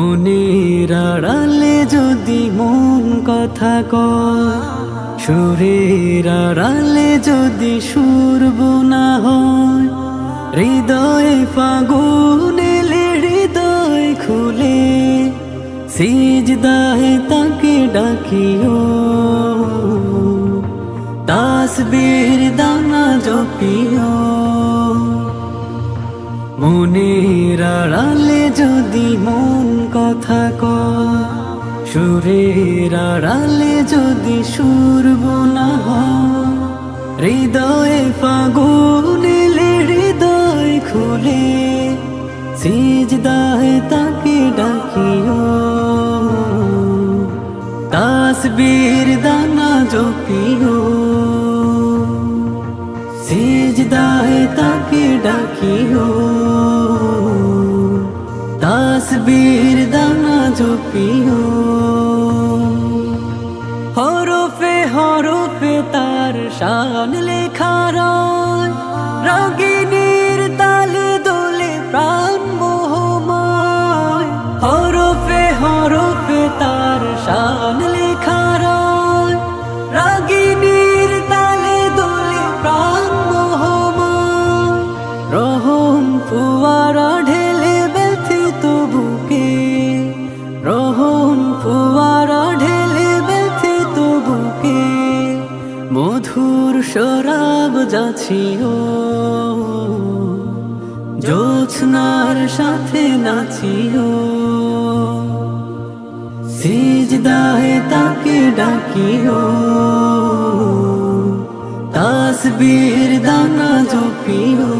মনের আড়ালে যদি মন কথা কয়, সুরের আড়ালে যদি সুর বোনা হয়, হৃদয়ে এলে হৃদয় খুলে সিজ সিজদাহে তাকে ডাকিও। তাসবীর দানা জপিও। মনের আড়ালে যদি মন কথা ক সুরের আড়ালে যদি সুর বোনা হৃদয়ে ফাগুন হৃদয় খুলে সিজদাহে তাকে ডাকিও। তাসবীর দানা জপিও। সিজদাহে তাকে ডাকিও। তাসবীর দানা জপিও হরফে হরফে তার শান লেখা রয়। রাগিনীর তালে দোলে প্রাণ মোহময়। হরফে হরফে তার শান লেখা রয়। রাগিনীর তালে দোলে প্রাণ মোহময়। রহম ফুয়ারা রহম ফুয়ারা ঢেলে ব্যথিত বুকে মধুর শরাব যাচ্ছিও জোছনার সাথে নাচিও সিজদাহে তাকে ডাকিও তাসবীর দানা জপিও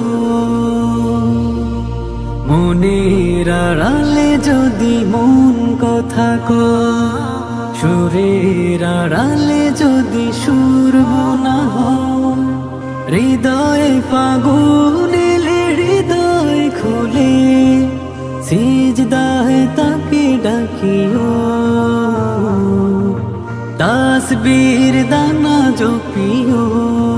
মনের আড়ালে যদি মন কথা কয় সুরের আড়ালে যদি সুর বোনা হৃদয়ে ফাগুন হৃদয় খুলে সিজদাহে তাকে ডাকিও। তাসবীর দানা জপিও।